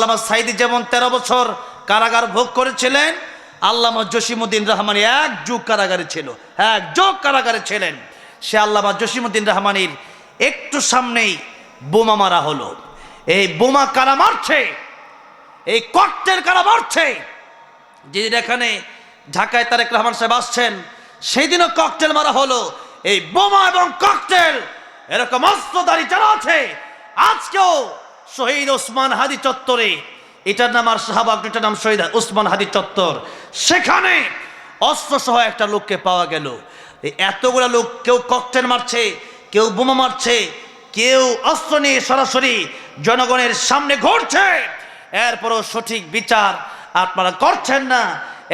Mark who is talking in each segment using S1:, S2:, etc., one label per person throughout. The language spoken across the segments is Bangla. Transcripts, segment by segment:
S1: আল্লামা সাইদি যেমন তেরো বছর কারাগার ভোগ করেছিলেন, আল্লামা জসিমুদ্দিন রহমানি এক যুগ কারাগারে ছিল, এক যুগ কারাগারে ছিলেন। সে আল্লামা জসিমুদ্দিন রহমানের একটু সামনেই বোমা মারা হলো। এই বোমা কারা মারছে? এই ককটেল কারা মারছে? যেদিন এখানে ঢাকায় তারেক রহমান সাহেব আসছেন সেই দিনও ককটেল মারা হলো। এই বোমা এবং ককটেল, এরকম অস্ত্রধারী যারা আছে, আজকেও শহীদ ওসমান হাদি চত্বরে। এটার নাম আর শাহবাগ এটার নাম শহীদ ওসমান হাদি চত্বর। সেখানে অস্ত্র সহ একটা লোককে পাওয়া গেল। এতগুলো লোক কেউ ককটেল মারছে, কেউ বোমা মারছে, কেউ অস্ত্র নিয়ে সরাসরি জনগণের সামনে ঘুরছে। এরপরও সঠিক বিচার আপনারা করছেন না।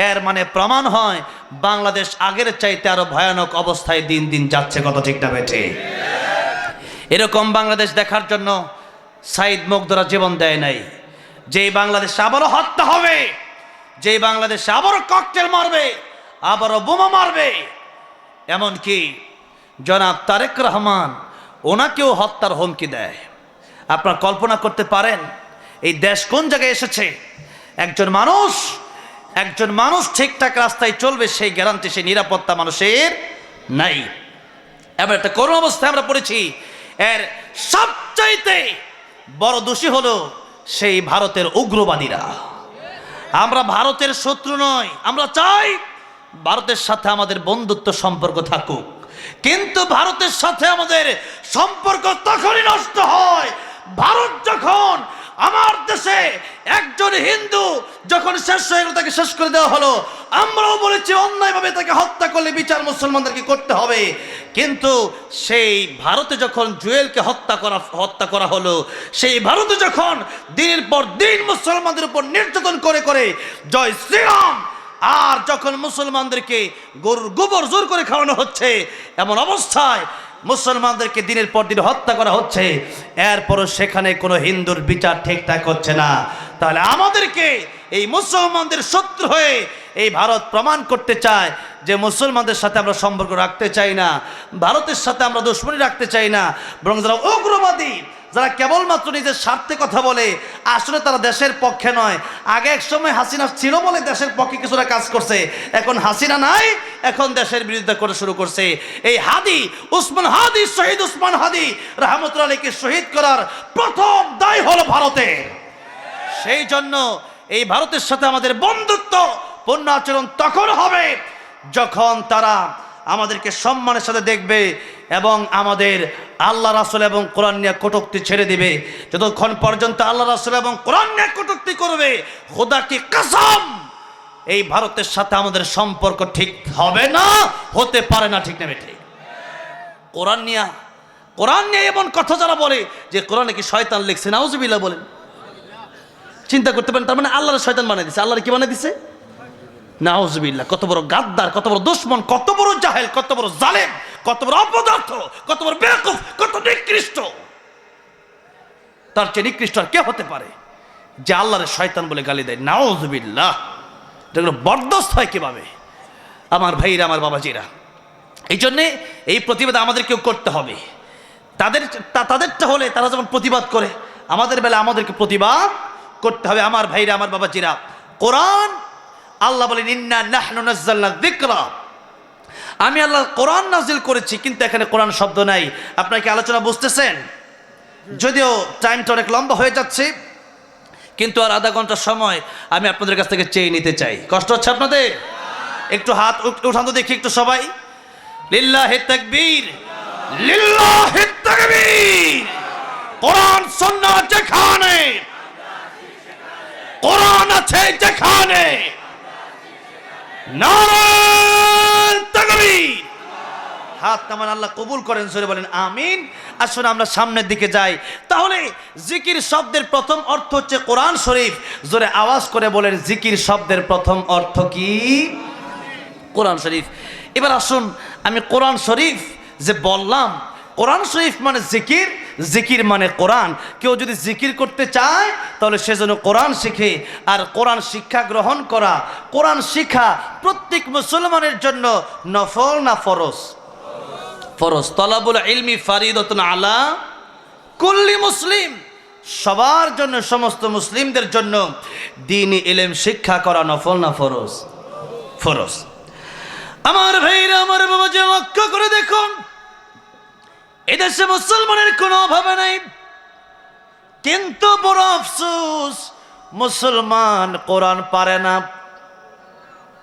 S1: এর মানে প্রমাণ হয়, বাংলাদেশ আগের চাইতে আরও ভয়ানক অবস্থায় দিন দিন যাচ্ছে কত ঠিক না বেঠে। এরকম বাংলাদেশ দেখার জন্য সাইদ মুগ্ধরা জীবন দেয় নাই। যেই বাংলাদেশে আবারও হত্যা হবে, যেই বাংলাদেশে আবারও ককটেল মারবে, আবারও বোমা মারবে, এমনকি জনাব তারেক রহমান ওনাকেও হত্যার হুমকি দেয়। আপনার কল্পনা করতে পারেন, এই দেশ কোন জায়গায় এসেছে? একজন মানুষ একজন মানুষ ঠিকঠাক রাস্তায় চলবে, সেই গ্যারান্টি, সেই নিরাপত্তা মানুষের নাই। এবার একটা করুণ অবস্থায় আমরা পড়েছি। এর সবচাইতে বড় দোষী হলো সেই ভারতের উগ্রবাদীরা। আমরা ভারতের শত্রু নয় আমরা চাই ভারতের সাথে আমাদের বন্ধুত্ব সম্পর্ক থাকুক। কিন্তু ভারতের সাথে আমাদের সম্পর্ক তখনই নষ্ট হয়, ভারত যখন আমার দেশে একজন হিন্দু যখন শেষ হয়ে গেল তাকে শেষ করে দেওয়া হলো, আমরাও বলেছি অন্যায়ভাবে তাকে হত্যা করলে বিচার মুসলমানদেরকে করতে হবে। কিন্তু সেই ভারতে যখন জুয়েলকে হত্যা করা হত্যা করা হলো, সেই ভারতে যখন দিনের পর দিন মুসলমানদের উপর নির্যাতন করে করে জয় শ্রীরাম, আর যখন মুসলমানদেরকে গরুর গোবর জোর করে খাওয়ানো হচ্ছে, এমন অবস্থায় মুসলমানদেরকে দিনের পর দিন হত্যা করা হচ্ছে, এরপরও সেখানে কোনো হিন্দুর বিচার ঠিকঠাক হচ্ছে না। তাহলে আমাদেরকে এই মুসলমানদের শত্রু হয়ে এই ভারত প্রমাণ করতে চায় যে মুসলমানদের সাথে আমরা সম্পর্ক রাখতে চাই না, ভারতের সাথে আমরা দুশ্মনী রাখতে চাই না, বরং যারা উগ্রবাদী, যারা কেবলমাত্র নিজের স্বার্থে কথা বলে, আসলে তারা দেশের পক্ষে নয়। আগে এক সময় হাসিনা ছিল বলে দেশের পক্ষে কিছুটা কাজ করছে, এখন হাসিনা নাই, এখন দেশের বিরুদ্ধে করে শুরু করছে। এই হাদি, উসমান হাদি, শহীদ উসমান হাদি, রহমতুল্লাহ আলীকে শহীদ করার প্রথম দায় হলো ভারতের সেই জন্য এই ভারতের সাথে আমাদের বন্ধুত্ব, পূর্ণ আচরণ তখন হবে যখন তারা আমাদেরকে সম্মানের সাথে দেখবে এবং আমাদের আল্লাহ রাসুল এবং কোরআন নিয়ে কটুক্তি ছেড়ে দিবে। যতক্ষণ পর্যন্ত আল্লাহ রাসুল এবং কোরআন নিয়ে কটুক্তি করবে, খোদা কি কাসাম, এই ভারতের সাথে আমাদের সম্পর্ক ঠিক হবে না, হতে পারে না ঠিক নেবে ঠিক কোরআন নিয়ে কোরআন নিয়ে এমন কথা যারা বলে যে কোরআনে কি শয়তান লিখছে, নাউজুবিল্লাহ বলেন। চিন্তা করতে পারেন, তার মানে আল্লাহর শয়তান বানিয়ে দিছে। আল্লাহর কি বানিয়ে দিছে? নাউজুবিল্লাহ, কত বড় গাদ্দার, কত বড় দুশ্মন, কত বড় জাহেল, কত বড় জালেম, কত বড় অপদার্থ, কত বড় বেকুফ, কত নিকৃষ্ট। তার চেয়ে নিকৃষ্ট আর কে হতে পারে? যে আল্লাহর শয়তান বলে গালি দেয়। নাউজুবিল্লাহ এগুলো বরদস্ত হয় কীভাবে? আমার ভাইরা, আমার বাবাজিরা, এই জন্যে এই প্রতিবাদ আমাদেরকেও করতে হবে। তাদের তাদেরটা হলে তারা যেমন প্রতিবাদ করে, আমাদের বেলা আমাদেরকে প্রতিবাদ করতে হবে আমার ভাইরা, আমার বাবা বাবাজিরা। কোরআন, আল্লাহ বলেন, ইন্না নাহনু নাজ্জালনা যিকরা। আমি আল্লাহ কোরআন নাজিল করেছি, কিন্তু এখানে কোরআন শব্দ নাই। আপনারা কি আলোচনা বুঝতেছেন? যদিও টাইমটা অনেক লম্বা হয়ে যাচ্ছে, কিন্তু আর আধা ঘণ্টার সময় আমি আপনাদের কাছ থেকে চেয়ে নিতে চাই। কষ্ট হচ্ছে আপনাদের? একটু হাত উঠ- উঠান তো দেখি একটু সবাই। লিল্লাহে তাকবীর। লিল্লাহে তাকবীর। কোরআন সুন্নাহ যেখানে কোরআন আছে যেখানে হাত নামান আল্লাহ কবুল করেন সরে বলেন, আমিন। আসুন আমরা সামনের দিকে যাই। তাহলে জিকির শব্দের প্রথম অর্থ হচ্ছে কোরআন শরীফ। জোরে আওয়াজ করে বলেন, জিকির শব্দের প্রথম অর্থ কি? কোরআন শরীফ। এবার আসুন, আমি কোরআন শরীফ যে বললাম, কোরআন শরীফ মানে জিকির জিকির মানে কোরআন। কেউ যদি জিকির করতে চায় তাহলে সে যেন কোরআন শিখে। আর কোরআন শিক্ষা গ্রহণ করা কোরআন শিক্ষা প্রত্যেক মুসলমানের জন্য নফল না ফরজ? ফরজ। তলাবুল ইলমি ফারিদতুন আলা কুল্লি মুসলিম। সবার জন্য সমস্ত মুসলিমদের জন্য দিন ইলেম শিক্ষা করা নফল না ফরজ? ফরজ। আমার ভাইরা আমার বাবা যে লক্ষ্য করে দেখুন। এদেশে মুসলমানের কোনো অভাবে নাই। কিন্তু বড় আফসোস, মুসলমান কোরআন পারে না।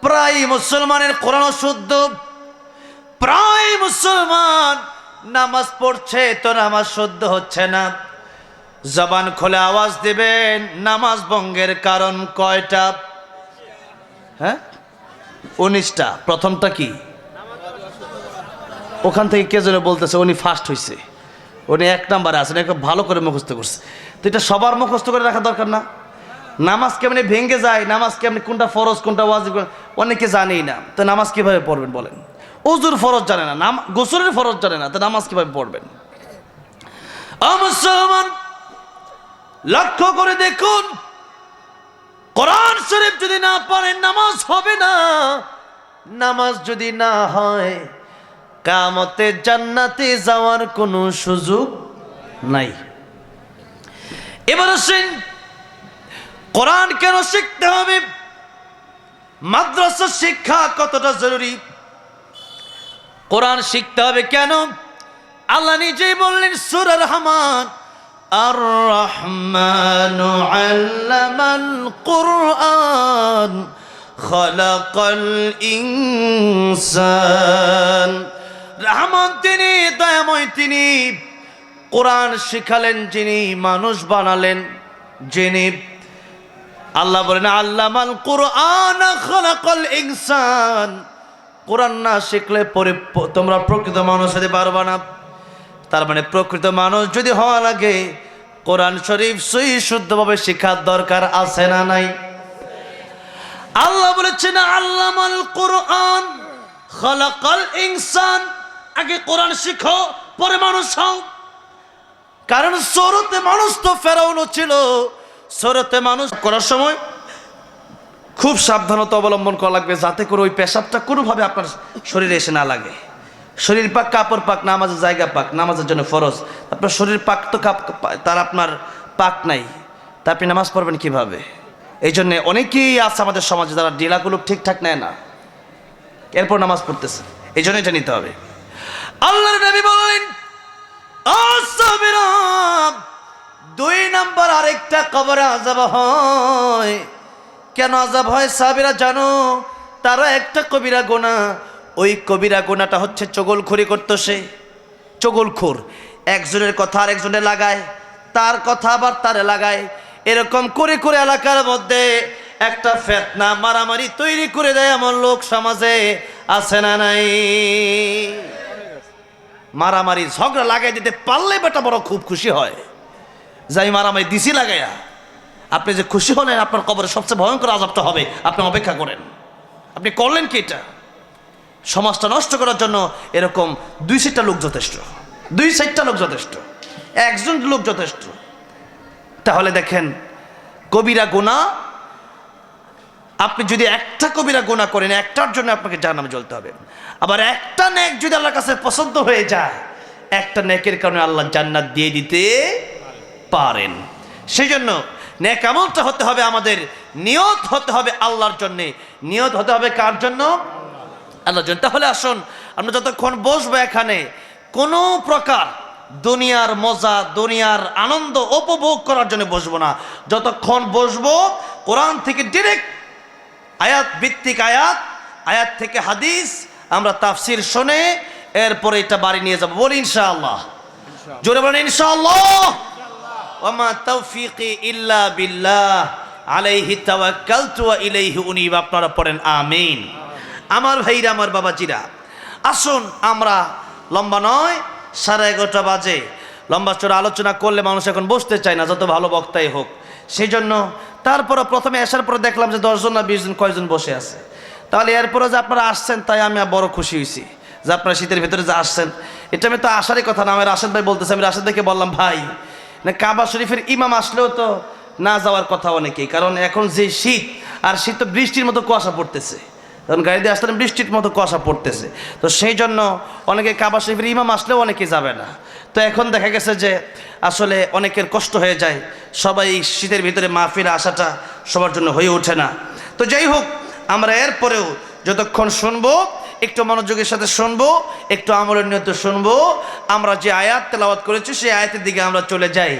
S1: প্রায় মুসলমানের কোরআন শুদ্ধ। প্রায় মুসলমান নামাজ পড়ছে, তো নামাজ শুদ্ধ হচ্ছে না। জবান খোলে আওয়াজ দিবেন, নামাজ ভঙ্গের কারণ কয়টা? হ্যাঁ? উনিশটা। প্রথমটা কি? ওখান থেকে কে যেন বলতেছে, উনি ফার্স্ট হয়েছে উনি এক নাম্বারে আছেন একটু ভালো করে মুখস্থ করছে। তো এটা সবার মুখস্থ করে রাখা দরকার না। নামাজ কেমনি ভেঙে যায়, নামাজ কেমনি, কোনটা ফরজ, কোনটা ওয়াজিব, অনেকে জানেই না। তো নামাজ কীভাবে পড়বেন বলেন? ওজুর ফরজ জানে না, নাম, গোসলের ফরজ জানে না, তো নামাজ কীভাবে পড়বেন? মুসলমান, লক্ষ্য করে দেখুন, কোরআন শরীফ যদি না পড়েন, নামাজ হবে না। নামাজ যদি না হয় কামতে জান্নাতে যাওয়ার কোনো সুযোগ নাই। এবার আসেন, কোরআন কেন শিখতে হবে? মাদ্রাসা শিক্ষা কতটা জরুরি? কোরআন শিখতে হবে কেন? আল্লাহ নিজেই বললেন, সুর রহমান আর রহমান আল্লামাল কোরআন, খলাকাল ইনসান। রহমান তিনি, দয়াময় তিনি। কোরআন শিখালেন যিনি, মানুষ বানালেন যিনি। আল্লাহ বলেন, আল্লামাল কোরআন খলাকাল ইনসান। কোরআন না শিখলে পরে তোমরা প্রকৃত মানুষ হতে পারবা না। তার মানে প্রকৃত মানুষ যদি হওয়া লাগে, কোরআন শরীফ সই শুদ্ধভাবে শেখার দরকার আছে না নাই? আল্লাহ বলেছেন, আল্লামাল কোরআন খলাকাল ইনসান। আগে কোরআন শিখো, পরে মানুষ হও। কারণ সরতে মানুষ তো ফেরাউনও ছিল। সরতে মানুষ করার সময় খুব সাবধানতা অবলম্বন করা লাগবে, যাতে করে ওই পেশাবটা কোনোভাবে আপনার শরীরে এসে না লাগে। শরীর পাক, কাপড় পাক, নামাজের জায়গা পাক, নামাজের জন্য ফরজ। আপনার শরীর পাক তো কাপ, তার আপনার পাক নাই। তা আপনি নামাজ পড়বেন কীভাবে? এই জন্যে অনেকেই আছে আমাদের সমাজে যারা ডিলাগুলো ঠিকঠাক নেয় না। এরপর নামাজ পড়তেছে। এই জন্য এটা নিতে হবে। আল্লাহর নবী বললেন "আসাবিরাম, দুই নাম্বার আরেকটা কবরে আজাব হয়। কেন আজাব হয় সাবিরা জানো? তারা একটা কবিরা গোনা ওই কবিরা গোনাটা হচ্ছে চগলখড়ি করতো সে চগলখোর একজনের কথা আরেকজনে লাগায় তার কথা আবার তারে লাগায়। এরকম করে করে এলাকার মধ্যে একটা ফেতনা মারামারি তৈরি করে দেয় আমার লোক সমাজে আছে না নাই? মারামারি ঝগড়া লাগাই দিতে পারলে বেটা বড় খুব খুশি হয়। যাই মারামারি দিছি লাগাইয়া, আপনি যে খুশি হলেন, আপনার কবরে সবচেয়ে ভয়ঙ্কর আজাবটা হবে, আপনি অপেক্ষা করেন। আপনি করলেন কি এটা? সমাজটা নষ্ট করার জন্য এরকম দুই সাইডটা লোক যথেষ্ট, দুই সাইডটা লোক যথেষ্ট, একজন লোক যথেষ্ট। তাহলে দেখেন, কবিরা গুণা আপনি যদি একটা কবিরা গোনা করেন, একটার জন্য আপনাকে জাহান্নামে জ্বলতে হবে। আবার একটা নেক যদি আল্লাহর কাছে পছন্দ হয়ে যায়, একটা নেকের কারণে আল্লাহ জান্নাত দিয়ে দিতে পারেন। সেই জন্য নেক আমলটা হতে হবে আমাদের, নিয়ত হতে হবে আল্লাহর জন্যে। নিয়ত হতে হবে কার জন্য? আল্লাহর জন্য। তাহলে আসুন, আমরা যতক্ষণ বসবো এখানে, কোনো প্রকার দুনিয়ার মজা, দুনিয়ার আনন্দ উপভোগ করার জন্য বসবো না। যতক্ষণ বসবো, কোরআন থেকে ডিরেক্ট আয়াত ভিত্তিক আয়াত আয়াত থেকে হাদিস আমরা তাফসির শুনে এরপরে এটা বাড়ি নিয়ে যাব। বলি ইনশাআল্লাহ। জোরে বলেন ইনশাআল্লাহ। ওমা তৌফিকি ইল্লা বিল্লাহ আলাইহি তাওয়াক্কালতু ওয়া ইলাইহি উনীব। আপনারা পড়েন আমিন। আমার ভাইরা আমার বাবাজিরা আসুন আমরা লম্বা নয় সাড়ে এগারোটা বাজে। লম্বা চড়া আলোচনা করলে মানুষ এখন বসতে চায় না যত ভালো বক্তাই হোক। সেই জন্য তারপরে প্রথমে আসার পরে দেখলাম যে দশজন না বিশজন কয়জন বসে আছে। তাহলে এরপরে যে আপনারা আসছেন, তাই আমি বড় খুশি হয়েছি যে আপনারা শীতের ভিতরে যে আসছেন। এটা আমি তো আসারই কথা না আমি রাশেদ ভাই বলতেছি, আমি রাশেদ ভাইকে বললাম, ভাই, না কাবা শরীফের ইমাম আসলেও তো না যাওয়ার কথা অনেকেই, কারণ এখন যে শীত, আর শীত তো বৃষ্টির মতো কুয়াশা পড়তেছে। কারণ গাড়ি দিয়ে আসতেন বৃষ্টির মতো কুয়াশা পড়তেছে। তো সেই জন্য অনেকে কাবা শরীফের ইমাম আসলেও অনেকে যাবে না। তো এখন দেখা গেছে যে আসলে অনেকের কষ্ট হয়ে যায়। সবাই শীতের ভিতরে মাহফিলে আসাটা সবার জন্য হয়ে ওঠে না। তো যাই হোক, আমরা এরপরেও যতক্ষণ শুনব, একটু মনোযোগের সাথে শুনব, একটু আমলের নিয়ত শুনব, আমরা যে আয়াত তেলাওয়াত করেছি, সেই আয়াতের দিকে আমরা চলে যাই।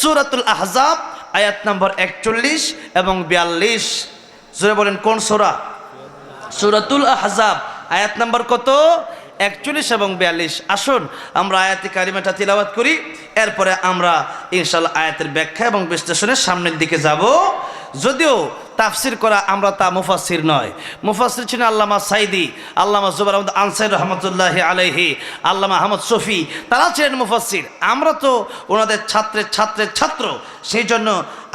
S1: সুরাতুল আহজাব, আয়াত নম্বর একচল্লিশ এবং বিয়াল্লিশ। জোরে বলেন, কোন সোরা? সুরাতুল আহজাব, আয়াত নম্বর কত? একচল্লিশ এবং বিয়াল্লিশ। আসুন, আমরা আয়াতি কারিমাটা তিলাবাত করি। এরপরে আমরা ইনশাল্লাহ আয়াতের ব্যাখ্যা এবং বিশ্লেষণের সামনের দিকে যাব। যদিও তাফসির করা আমরা তা মুফাসির নয়। মুফাসির ছিলেন আল্লামা সাইদি, আল্লামা জুবার আহমদ আনসার রহমতুল্লাহ আলহি আল্লামা আহমদ শফি তারা ছিলেন মুফাসির আমরা তো ওনাদের ছাত্রের ছাত্রের ছাত্র, সেই জন্য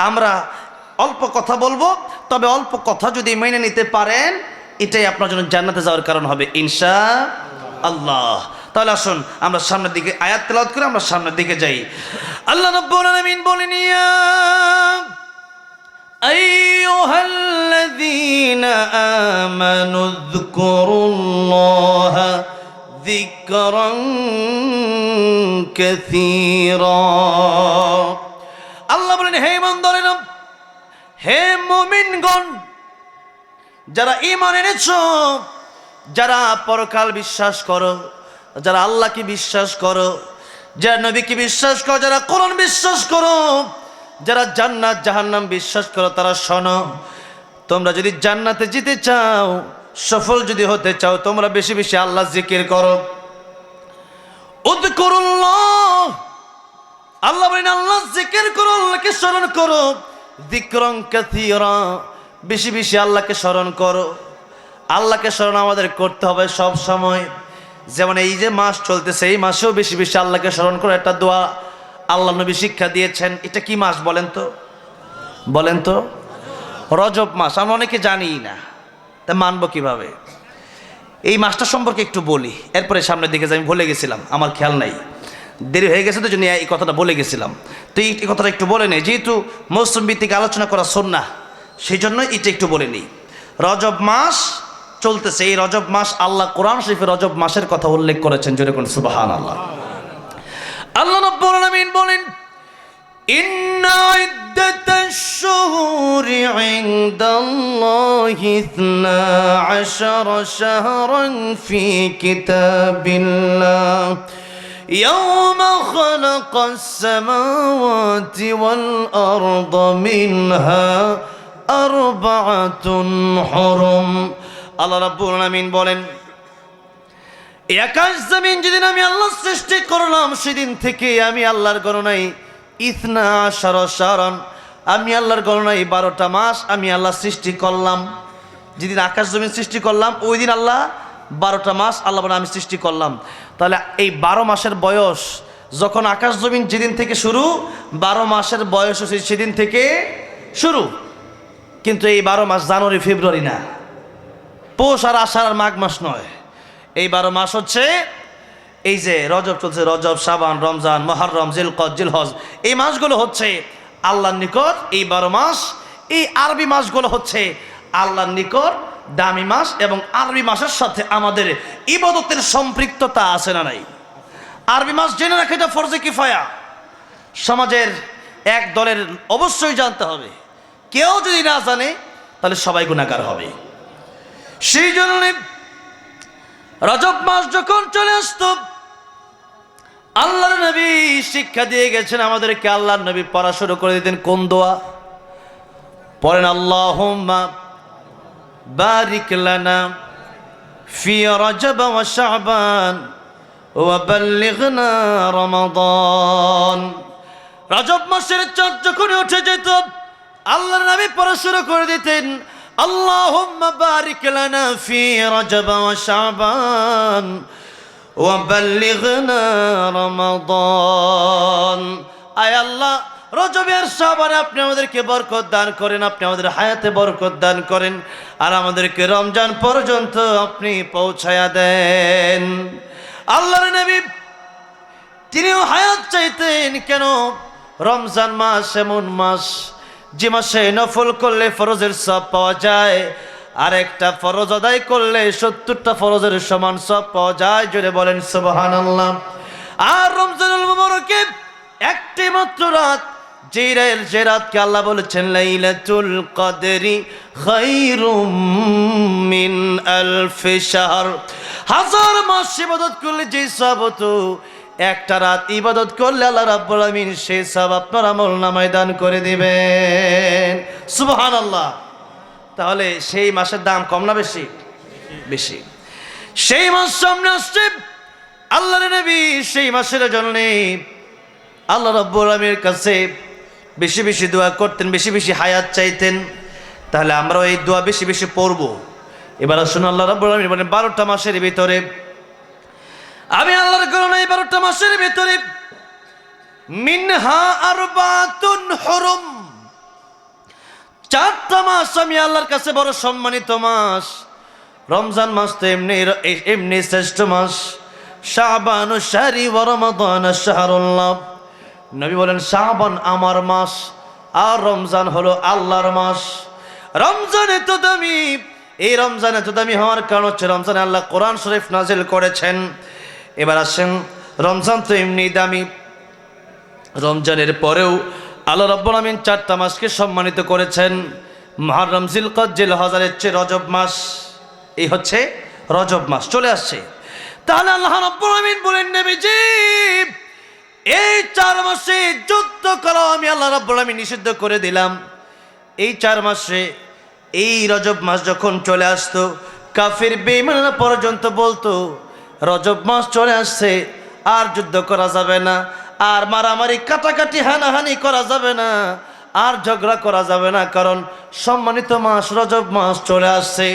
S1: আমরা অল্প কথা বলব। তবে অল্প কথা যদি মেনে নিতে পারেন, এটাই আপনার জন্য জান্নাতে যাওয়ার কারণ হবে, ইনশা আল্লাহ তাহলে আসুন আমরা সামনের দিকে আয়াত তেলাওয়াত করে আমরা সামনের দিকে যাই আল্লাহ রাব্বুল আলামিন বলেন ইয়া أيها الذين آمنوا اذكروا الله ذكرا كثيرا আল্লাহ বলেন হে ইমানদারেরা হে মুমিনগণ যারা ইমান এনেছ যারা পরকাল বিশ্বাস করো, যারা আল্লাহকে বিশ্বাস করো, যারা নবীকে বিশ্বাস করো, যারা কোরআন বিশ্বাস করো, যারা জান্নাত, জাহান্নাম বিশ্বাস করো, তারা শোনো, তোমরা যদি জান্নাতে যেতে চাও, সফল যদি হতে চাও, তোমরা বেশি বেশি আল্লাহ জিকির করো। আল্লাহ আল্লাহ জিকির করো, আল্লাহকে স্মরণ করো। দিক্রং কাথিরা বেশি বেশি আল্লাহকে স্মরণ করো। আল্লাহকে স্মরণ আমাদের করতে হবে সব সময়। যেমন এই যে মাস চলতেছে, এই মাসেও বেশি বেশি আল্লাহকে স্মরণ করো একটা দোয়া আল্লাহ নবী শিক্ষা দিয়েছেন। এটা কি মাস বলেন তো? বলেন তো? রজব মাস, আমরা অনেকে জানি না। তা মানবো কীভাবে? এই মাসটা সম্পর্কে একটু বলি। এরপরে সামনের দিকে আমি ভুলে গেছিলাম, আমার খেয়াল নাই। দেরি হয়ে গেছে তো জন্য এই কথাটা বলে গেছিলাম। তো এই কথাটা একটু বলে নেই, যেহেতু মৌসুম ভিত্তিক আলোচনা করা সন্না সেই জন্য এটা একটু বলে নিই। রজব মাস চলতেছে এই রজব মাস আল্লাহ কোরআন শরীফে রজব মাসের কথা উল্লেখ করেছেন জোরে কোন সুবাহান আল্লাহ আল্লাহ রব্বুল আলামিন বলেন إن عدة الشهور عند الله اثنا عشر شهرا في كتاب الله يوم خلق السماوات والأرض منها أربعة حرم আল্লাহ রাব্বুল আলামিন বলেন এই আকাশ জমিন যেদিন আমি আল্লাহ সৃষ্টি করলাম, সেদিন থেকে আমি আল্লাহর গণনায় ইথনা সরসরণ আমি আল্লাহর গণনায় বারোটা মাস আমি আল্লাহ সৃষ্টি করলাম। যেদিন আকাশ জমিন সৃষ্টি করলাম ওই দিন আল্লাহ বারোটা মাস আল্লাহ আমি সৃষ্টি করলাম। তাহলে এই বারো মাসের বয়স, যখন আকাশ জমিন যেদিন থেকে শুরু, বারো মাসের বয়স সেদিন থেকে শুরু। কিন্তু এই বারো মাস জানুয়ারি, ফেব্রুয়ারি না। পৌষ আর আষাঢ় আর মাঘ মাস নয়। এই বারো মাস হচ্ছে এই যে রজব চলছে, রজব সাবান রমজান, মহরম জিলকত জিলহজ। এই মাসগুলো হচ্ছে আল্লাহর নিকট এই বারো মাস, এই আরবি মাসগুলো হচ্ছে আল্লাহর নিকট দামি মাস এবং আরবি মাসের সাথে আমাদের ইবাদতের সম্পৃক্ততা আছে না নাই? আরবি মাস জেনে রাখে এটা ফরজে কিফায়া। সমাজের এক দলের অবশ্যই জানতে হবে। কেউ যদি না জানে, তাহলে সবাই গুণাকার হবে। সেই জন্য রজব মাস যখন চলে আসত, আল্লাহর নবী শিক্ষা দিয়ে গেছেন আমাদেরকে আল্লাহর নবী পড়া শুরু করে দিতেন। কোন দোয়া? পড়েন আল্লাহ বারিক লানা ফি মাসের চাঁদ যখন উঠে যেত, আল্লাহর নবী পড়া শুরু করে দিতেন اللهم بارك لنا في رجب وشعبان وبلغنا رمضان আয় আল্লাহ রজবের সাবানে আপনি আমাদেরকে বরকত দান করেন আপনি আমাদের হায়াতে বরকত দান করেন আর আমাদেরকে রমজান পর্যন্ত আপনি পৌঁছায়া দেন আল্লাহর নবী তিনিও হায়াত চাইতেন কেন রমজান মাস এমন মাস যে মাসে নফল করলে ফরজের সব পাওয়া যায় আর একটা ফরজ আদায় করলে সত্তরটা ফরজের সমান সব পাওয়া যায়, জোরে বলেন সুবাহান আল্লাহ আর রমজানুল মুবারকে একটি মাত্র রাত যে রাত, যে রাতকে আল্লাহ বলেছেন, লাইলাতুল কদরি খায়রুম মিন আলফি শাহর। হাজার মাস ইবাদত করলে যে সব হতো একটা রাত ইবাদত করলে আল্লাহ রাব্বুল আমিন সেই সব আপনার আমল নামায় দান করে দিবেন। সুবহানাল্লাহ। তাহলে সেই মাসের দাম কম না বেশি? বেশি। সেই মাস সামনে আসছে আল্লাহ নবী সেই মাসের জন্য আল্লাহ রব্বুল আলমীর কাছে বেশি বেশি দোয়া করতেন, বেশি বেশি হায়াত চাইতেন। তাহলে আমরাও এই দোয়া বেশি বেশি পড়ব। এবার আসুন আল্লাহ রব্বুল আলমী বলেন, বারোটা মাসের ভিতরে আমি আল্লাহর করোনা এই বারোটা মাসের ভিতরে মিনহা আর বাতুন হরম। চারটা মাস আমি আল্লাহর কাছে বড় সম্মানিত মাস। রমজান মাস তো এমনি এমনি শ্রেষ্ঠ মাস। শাহবান শাহরি রমাদান শাহরুল্লাহ। নবী বলেন, শাহবান আমার মাস আর রমজান হলো আল্লাহর মাস। রমজান এত দামি, এই রমজান এত দামি হওয়ার কারণ হচ্ছে রমজান আল্লাহ কোরআন শরীফ নাজিল করেছেন। এবার আসেন, রমজান তো এমনি দামি। রমজানের পরেও আল্লাহ রব্বুল আমিন চারটা মাসকে সম্মানিত করেছেন। মহারম জিলকত জিল হজারের চেয়ে রজব মাস, এই হচ্ছে রজব মাস, চলে আসছে। তাহলে আল্লাহ রব্বুল আমিন বলেন যে এই চার মাসে যুদ্ধ করা, আমি আল্লাহ রব্বুল আমিন নিষিদ্ধ করে দিলাম। এই চার মাসে, এই রজব মাস যখন চলে আসতো, কাফির বেমানা পর্যন্ত বলতো রজব মাস চলে আসছে, আর যুদ্ধ করা যাবে না, আর মারামারি কাটাকাটি, হানাহানি করা যাবে না, আর ঝগড়া করা যাবে না, কারণ সম্মানিত মাস, রজব মাস চলে আসছে।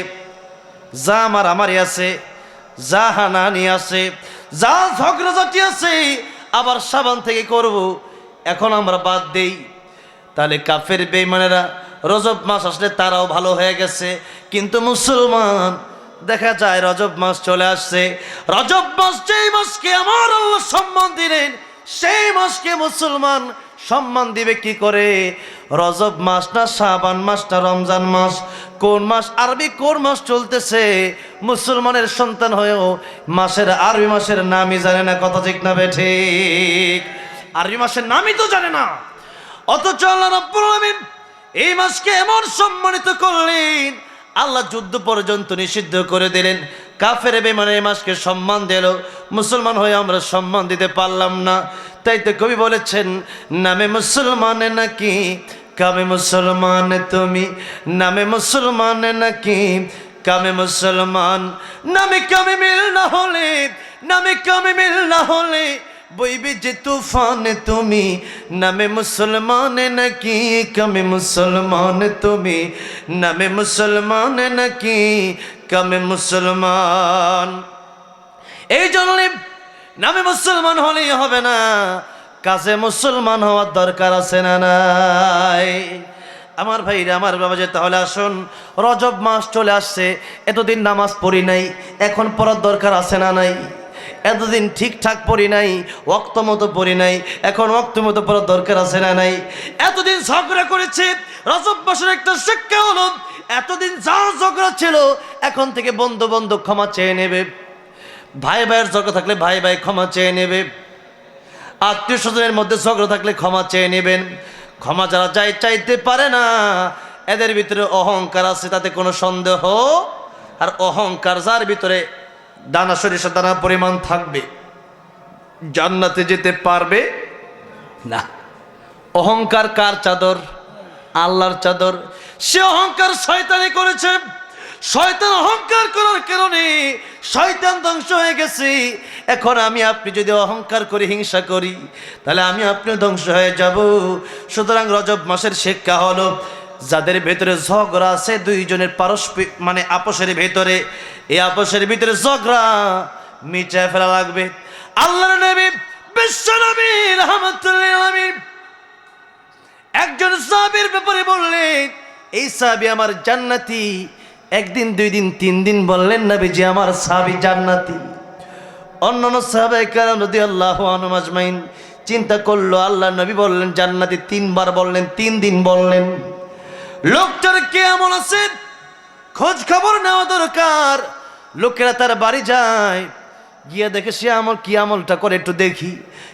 S1: যা মারামারি আছে, যা হানাহানি আছে, যা ঝগড়াঝাটি আছে, আবার সাবান থেকে করব, এখন আমরা বাদ দেই। তাহলে কাফের বেইমানেরা রজব মাস আসলে তারাও ভালো হয়ে গেছে, কিন্তু মুসলমান দেখা যায় রজব মাস চলে আসছে। রজব মাস যেই মাসকে আমার আল্লাহ সম্মান দিলেন, সেই মাসকে মুসলমান সম্মান দিবে কি করে? রজব মাস না শাবান মাস না রমজান মাস। কোন মাস আরবি, কোন মাস চলতেছে? মুসলমানের সন্তান হয়েও মাসের আরবি মাসের নামই জানে না, কথা ঠিক না বেঠিক আরবি মাসের নামই তো জানে না। অথচ আল্লাহ রাব্বুল আলামিন এই মাসকে এমন সম্মানিত করলেন আল্লাহ যুদ্ধ পর্যন্ত নিষিদ্ধ করে দিলেন। কাফের বেমানে এই মাসকে সম্মান দিল। মুসলমান হয়ে আমরা সম্মান দিতে পারলাম না। তাই তো কবি বলেছেন, নামে মুসলমান নাকি, কামে মুসলমান তুমি? নামে মুসলমান নাকি, কামে মুসলমান? নামে কামে মিল না হলে, নামে কামে মিল না হলে বইবে যে তুফান তুমি, নামে মুসলমান নাকি, কামে মুসলমান তুমি, নামে মুসলমান নাকি, কামে মুসলমান। এই জন্য নামে মুসলমান হলেই হবে না কাছে মুসলমান হওয়ার দরকার আছে না নাই। আমার ভাইরা, আমার বাবা যে, তাহলে আসুন, রজব মাস চলে আসছে, এতদিন নামাজ পড়ি নাই, এখন পড়ার দরকার আছে না নাই? এতদিন ঠিকঠাক পড়ি নাই, ওক্ত মতো পড়ি নাই, এখন ওক্ত মতো পড়ার দরকার আছে না নাই? এতদিন ঝগড়া করেছে, রজব মাসের একটা শিক্ষা হলো, এতদিন যা ঝগড়া ছিল, এখন থেকে বন্ধু বন্ধু ক্ষমা চেয়ে নেবে। ভাই ভাইয়ের ঝগড়া থাকলে ভাই ভাই ক্ষমা চেয়ে নেবে। আত্মীয় স্বজনের মধ্যে ঝগড়া থাকলে ক্ষমা চেয়ে নেবেন। ক্ষমা যারা চাই, চাইতে পারে না, এদের ভিতরে অহংকার আছে, তাতে কোনো সন্দেহ আর অহংকার যার ভিতরে দানা সরিষা দানা পরিমাণ থাকবে। জান্নাতে যেতে পারবে? না। অহংকার কার চাদর? আল্লাহর চাদর। সে অহংকার শয়তানি করেছে। শয়তান অহংকার করার কারণে শয়তান ধ্বংস হয়ে গেছে। এখন আমি আপনি যদি অহংকার করি হিংসা করি, তাহলে আমি আপনি ধ্বংস হয়ে যাব। সুতরাং রজব মাসের শিক্ষা হলো, যাদের ভেতরে ঝগড়া আছে দুইজনের পারস্পরিক মানে আপোষের ভেতরে এই আপোষের ভিতরে ঝগড়া মিটায় ফেলা লাগবে। আল্লাহর নবী, বিশ্ব নবী রহমতুল্লাহ একজন সাহাবীর ব্যাপারে বললেন, এই সাহাবী আমার জান্নাতি। একদিন, দুই দিন, তিন দিন বললেন নবী যে আমার সাহাবী জান্নাতি। অন্যান্য সাহাবাই কারণ নদী আল্লাহ আনুমাজমাইন চিন্তা করল, আল্লাহ নবী বললেন, জান্নাতি তিনবার বললেন, তিন দিন বললেন। লোকটার কে এমন আছে? খোঁজ খবর নেওয়া দরকার। লোকেরা তার বাড়ি যায়, গিয়ে দেখে সে আমল, কি আমলটা করে একটু দেখি।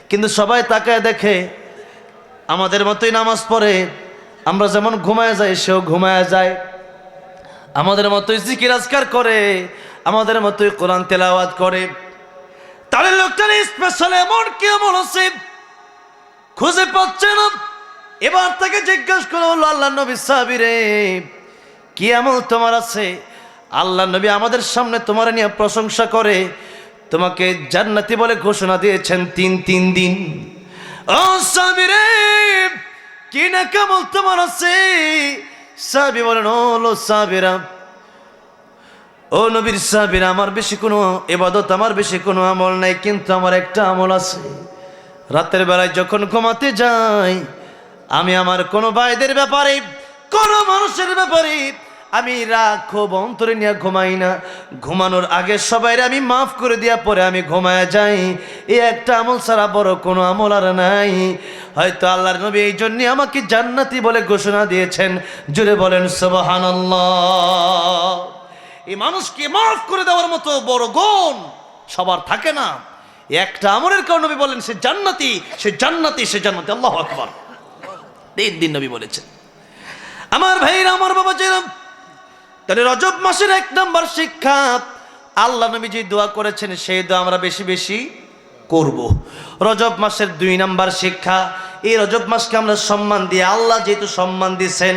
S1: কিন্তু সবাই তাকায় দেখে, আমাদের মতোই নামাজ পড়ে। আমরা যেমন ঘুমায় যাই, সেও ঘুমায় যায়। আমাদের মতোই জিকির আজকার করে, আমাদের মতোই কোরআন তেলাওয়াত করে। তাহলে লোকটার স্পেশাল এমন কি এমন আছে? খুঁজে পাচ্ছে না। এবার তাকে জিজ্ঞাসা করে হলো আল্লাহ নবী সাবিরে কি আমল তোমার আছে? আল্লাহ নবী আমাদের সামনে তোমার নিয়ে প্রশংসা করে, তোমাকে জান্নাতি বলে ঘোষণা দিয়েছেন তিন তিন দিন। ও সাবিরে, কি না কেমন তোমার আছে? সাবি বলেন, ও লো সাবিরা। ও নবীর সাহাবীর আমার বেশি কোনো এবাদত আমার বেশি কোনো আমল নাই, কিন্তু আমার একটা আমল আছে। রাতের বেলায় যখন ঘুমাতে যাই, আমি আমার কোনো ভাইদের ব্যাপারে, কোনো মানুষের ব্যাপারে আমি রাগ ক্ষোভ অন্তরে নিয়ে ঘুমাই না। ঘুমানোর আগে সবাই আমি মাফ করে দিয়া পরে আমি ঘুমায় যাই। এ একটা আমল ছাড়া বড় কোনো আমল আর নাই। হয়তো আল্লাহর নবী এই জন্যে আমাকে জান্নাতি বলে ঘোষণা দিয়েছেন। জুড়ে বলেন, সুবহানাল্লাহ। এই মানুষকে মাফ করে দেওয়ার মতো বড় গুণ সবার থাকে না। একটা আমলের কারণ নবী বলেন, সে জান্নাতি সে জান্নাতি সে জান্নাতি। আল্লাহ আকবার। তিন দিন নবী বলেছেন। আমার ভাইরা, আমার বাবা যেরম তাহলে রজব মাসের এক নম্বর শিক্ষা, আল্লাহ নবী যে দোয়া করেছেন, সেই দোয়া আমরা বেশি বেশি করব। রজব মাসের দুই নম্বর শিক্ষা, এই রজব মাসকে আমরা সম্মান দিই আল্লাহ যেহেতু সম্মান দিয়েছেন,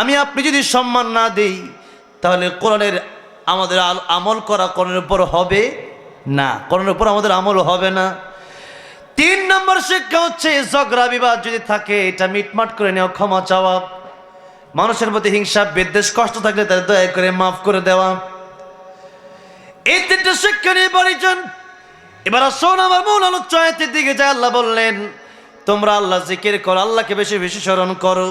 S1: আমি আপনি যদি সম্মান না দিই, তাহলে কোরআনের আমাদের আমল করা কোরআনের উপর হবে না। কোরআনের উপর আমাদের আমল হবে না। তিন নম্বর শিক্ষা হচ্ছে, ঝগড়া বিবাদ যদি থাকে, এটা মিটমাট করে নেওয়া ক্ষমা চাওয়া। মানুষের প্রতি হিংসা, বিদ্বেষ, কষ্ট থাকলে তাদের দয়া করে মাফ করে দেওয়া। এই তিনটা শিক্ষা নিয়ে বাড়িছেন এবার আসুন আমার মূল আলোচনায়তের দিকে যায় আল্লাহ বললেন, তোমরা আল্লাহ জিকির করো, আল্লাহকে বেশি বেশি স্মরণ করো।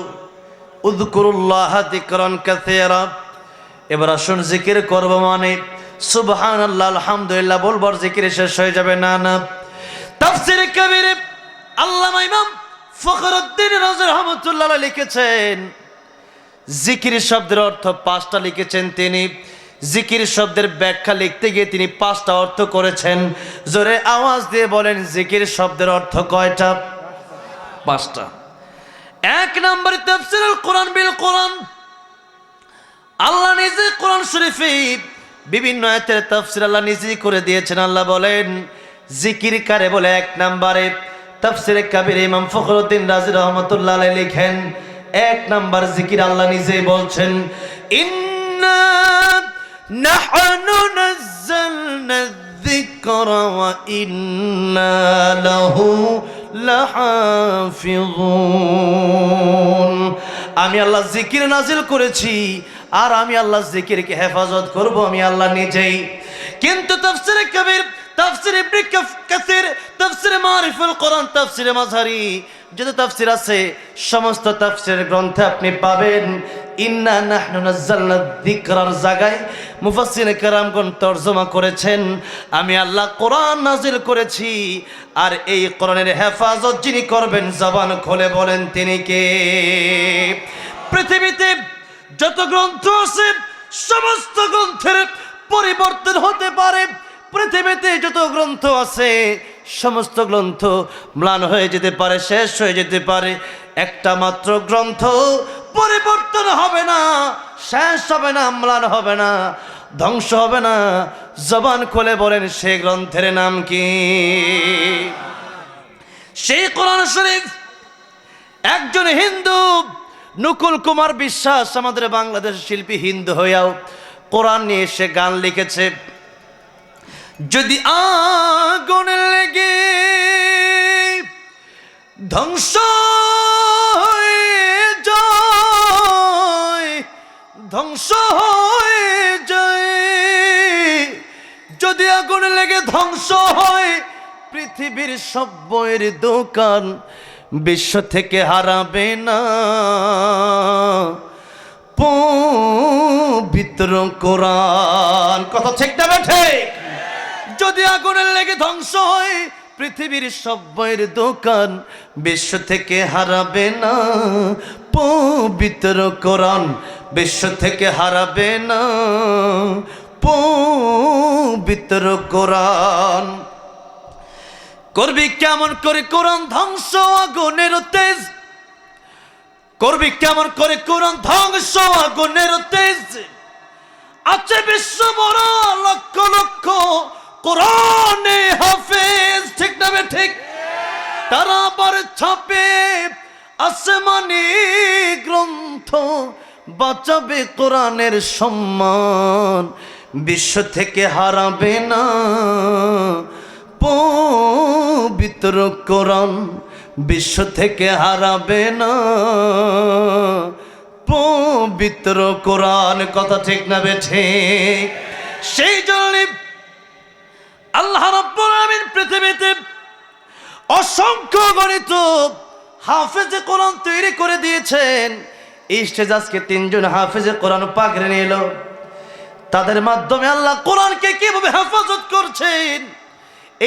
S1: উদ্কুরুল্লাহ দিকরন কাসীরা। এবার আসুন জিকির করব মানে সুবহান আল্লাহ আলহামদুলিল্লাহ, বলবার জিকির শেষ হয়ে যাবে। না না। তাফসির কবির আল্লামা ইমাম ফখরুদ্দিন রাজি রহমতুল্লাহ লিখেছেন জিকির শব্দের অর্থ পাঁচটা লিখেছেন তিনি। জিকির শব্দের ব্যাখ্যা লিখতে গিয়ে তিনি পাঁচটা অর্থ করেছেন। জোরে আওয়াজ দিয়ে বলেন, জিকির শব্দের অর্থ কয়টা? পাঁচটা। এক নম্বর কোরআন বিল কোরআন। আল্লাহ নিজে কোরআন শরীফে বিভিন্ন আয়াতের তাফসির আল্লাহ নিজেই করে দিয়েছেন। আল্লাহ বলেন, জিকির কারে বলে? এক নম্বরে তাফসিরে কাবির ইমাম ফখরুদ্দিন রাজি রহমতুল্লাহ লিখেন এক নাম্বার জিকির আল্লাহ নিজেই বলছেন, ইন্না আমি আল্লাহ জিকির নাজিল করেছি, আর আমি আল্লাহ জিকিরকে হেফাজত করব আমি আল্লাহ নিজেই। কিন্তু তফসিরে কবির তাফসির ইবনে কাসির, তাফসিরে মারিফুল কোরআন, তাফসিরে মাঝারি যত তাফসির আছে, সমস্ত তাফসিরের গ্রন্থে আপনি পাবেন, ইন্না নাহনু নাযালনা যিকরার জায়গায় মুফাসসিরে কেরামগণ তরজমা করেছেন, আমি আল্লাহ কোরআন নাজিল করেছি, আর এই কোরআনের হেফাজত যিনি করবেন, জবান খুলে বলেন তিনি কে? পৃথিবীতে যত গ্রন্থ আছে, সমস্ত গ্রন্থের পরিবর্তন হতে পারে পৃথিবীতে যত গ্রন্থ আছে, সমস্ত গ্রন্থ ম্লান হয়ে যেতে পারে, শেষ হয়ে যেতে পারে। একটা মাত্র গ্রন্থ পরিবর্তন হবে না, শেষ হবে না, ম্লান হবে না, ধ্বংস হবে না। জবান খুলে বলেন, সে গ্রন্থের নাম কি? সেই কোরআন শরীফ। একজন হিন্দু, নকুল কুমার বিশ্বাস, আমাদের বাংলাদেশের শিল্পী হিন্দু হইয়াও কোরআন নিয়ে সে গান লিখেছে। যদি আগুন লেগে ধ্বংস হয়ে যায়, ধ্বংস হয়ে যায়, যদি আগুন লেগে ধ্বংস হয়, পৃথিবীর সব বইয়ের দোকান বিশ্ব থেকে হারাবে না। পবিত্র কোরআন, কথা ঠিক না বেঠে যদি আগুনের লেগে ধ্বংস হয়, পৃথিবীর সব বইয়ের দোকান বিশ্ব থেকে হারাবে না। পবিত্র কোরআন বিশ্ব থেকে হারাবে না। পবিত্র কোরআন। করবি কেমন করে কোরআন ধ্বংস, আগুনের তেজ? করবি কেমন করে কোরআন ধ্বংস, আগুনের তেজ? আছে বিশ্ব বড় কোরআনে হাফেজ, ঠিক না ঠিক? তারা আবার ছাপে আসমানি গ্রন্থ, বাঁচাবে কোরআনের সম্মান। বিশ্ব থেকে হারাবে না পবিত্র কোরআন। বিশ্ব থেকে হারাবে না পবিত্র কোরআন। কথা ঠিক না বেঠে সেই জন্য আল্লাহ রব্বুল পৃথিবীতে অসংখ্য গণিত হাফেজে কোরআন তৈরি করে দিয়েছেন। স্টেজ আজকে তিনজন হাফেজে কোরআন পাকড়ে নিল তাদের মাধ্যমে আল্লাহ কোরআনকে কীভাবে হেফাজত করছেন?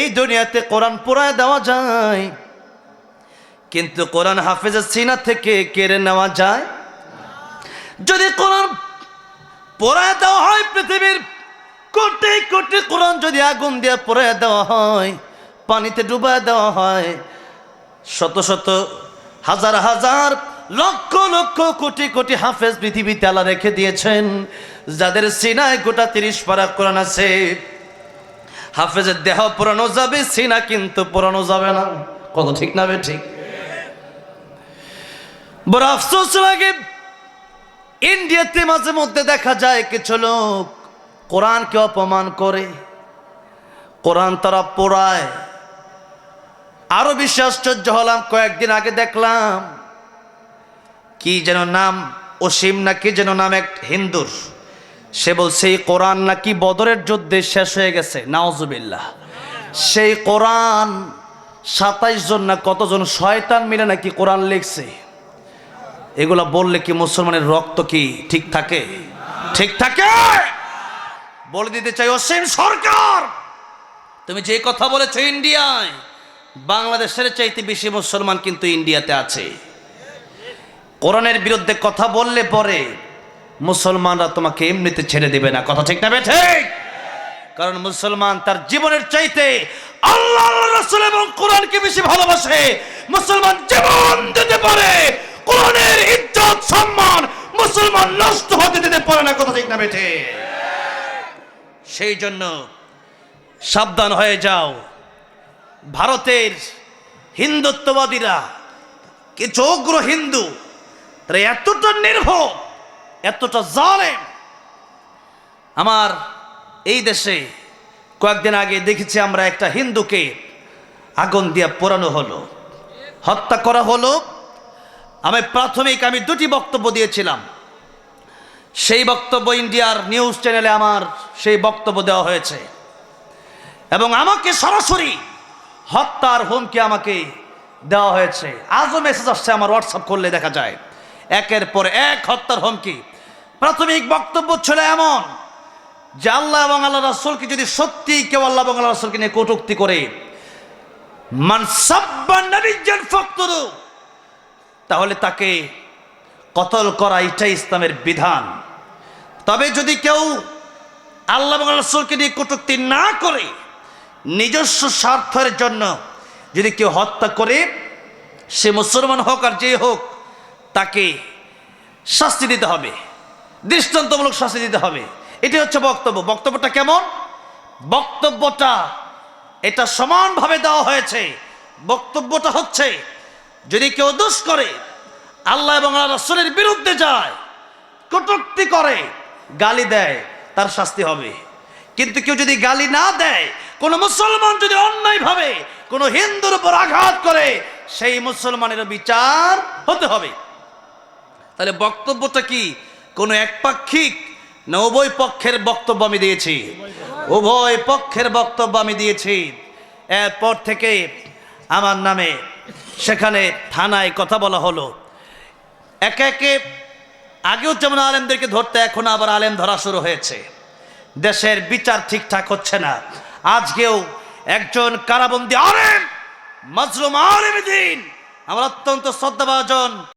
S1: এই দুনিয়াতে কোরআন পড়ায় দেওয়া যায়। কিন্তু কোরআন হাফেজের সিনা থেকে কেড়ে নেওয়া যায়। যদি কোরআন পড়ায় দেওয়া হয় পৃথিবীর কোটি কোটি কোরআন যদি আগুন দিয়ে পড়ায় দেওয়া হয়, পানিতে ডুবায় দেওয়া হয়, শত শত হাজার হাজার লক্ষ লক্ষ কোটি কোটি হাফেজ পৃথিবীতে আল্লাহ রেখে দিয়েছেন, যাদের সিনায় গোটা তিরিশ পারা কোরআন আছে। হাফেজের দেহ পুরানো যাবে, সিনা কিন্তু পুরানো যাবে না। কত ঠিক না বে ঠিক? বড় আফসোস লাগে। ইন্ডিয়াতে মাঝে মধ্যে দেখা যায় কিছু লোক কোরআনকে অপমান করে, কোরআন তারা পড়ায়। আরও বেশি আশ্চর্য হলাম, কয়েকদিন আগে দেখলাম, কি যেন নাম অসীম নাকি যেন নাম এক হিন্দুর। সে বলছে, এই কোরআন নাকি বদরের যুদ্ধে শেষ হয়ে গেছে, নাওজুবিল্লাহ। সেই কোরআন সাতাইশ জন না কতজন শয়তান মিলে নাকি কোরআন লিখছে? এগুলা বললে কি মুসলমানের রক্ত কি ঠিক থাকে? ঠিক থাকে! বলে দিতে চাই অসীম সরকার। তুমি যে কথা বলেছ ইন্ডিয়ায়, বাংলাদেশের চাইতে বেশি মুসলমান কিন্তু ইন্ডিয়াতে আছে। কোরআনের বিরুদ্ধে কথা বললে পরে মুসলমানরা তোমাকে এমনিতে ছেড়ে দেবে না। কথা ঠিক না বে, ঠিক? কারণ মুসলমান তার জীবনের চাইতে আল্লাহ রাসূল এবং কোরআনকে বেশি ভালোবাসে। মুসলমান জীবন দিতে পারে, কোরআনের ইজ্জত, সম্মান মুসলমান নষ্ট হতে দিতে পারে না। কথা ঠিক না বেঠে সেই জন্য সাবধান হয়ে যাও। ভারতের হিন্দুত্ববাদীরা কিছু অগ্র হিন্দু, তারা এতটা নির্ভর, এতটা জালেম। আমার এই দেশে কয়েকদিন আগে দেখেছি আমরা একটা হিন্দুকে আগুন দিয়ে পোড়ানো হলো, হত্যা করা হলো। আমি প্রাথমিক আমি দুটি বক্তব্য দিয়েছিলাম। সেই বক্তব্য ইন্ডিয়ার নিউজ চ্যানেলে আমার সেই বক্তব্য দেওয়া হয়েছে। এবং আমাকে সরাসরি হত্যার হুমকি আমাকে দেওয়া হয়েছে। আজও মেসেজ আসছে আমার হোয়াটসঅ্যাপ করলে দেখা যায়। একের পর এক হত্যার হুমকি। প্রাথমিক বক্তব্য ছিল এমন যে আল্লাহ এবং আল্লাহ রাসুলকে যদি সত্যি কেউ আল্লাহ এবং আল্লাহ রাসুলকে নিয়ে কটুক্তি করে তাহলে তাকে কতল করা এটাই ইসলামের বিধান। তবে যদি কেউ আল্লাহ আল্লাহ নিয়ে কটুক্তি না করে, নিজস্ব স্বার্থের জন্য যদি কেউ হত্যা করে, সে মুসলমান হোক আর যে হোক, তাকে শাস্তি দিতে হবে, দৃষ্টান্তমূলক শাস্তি দিতে হবে। এটি হচ্ছে বক্তব্য। বক্তব্যটা কেমন? বক্তব্যটা এটা সমানভাবে দেওয়া হয়েছে। বক্তব্যটা হচ্ছে, যদি কেউ দোষ করে, আল্লাহ এবং রসুলের বিরুদ্ধে যায়, কটুক্তি করে গালি দেয়, তার শাস্তি হবে। কিন্তু কেউ যদি গালি না দেয়, কোন মুসলমান যদি অন্যায়ভাবে কোন হিন্দুর উপর আঘাত করে, সেই মুসলমানের বিচার হতে হবে। তাহলে বক্তব্যটা কি? কোনো একপাক্ষিক না উভয় পক্ষের বক্তব্য আমি দিয়েছি? উভয় পক্ষের বক্তব্য আমি দিয়েছি। এরপর থেকে আমার নামে সেখানে থানায় কথা বলা হলো। একে একে আগেও যেমন আলেমদেরকে ধরতে, এখন আবার আলেম ধরা শুরু হয়েছে। দেশের বিচার ঠিকঠাক হচ্ছে না। আজকেও একজন কারাবন্দী আলেম, মাজলুম আলেম দিন। আমার অত্যন্ত শ্রদ্ধাভাজন।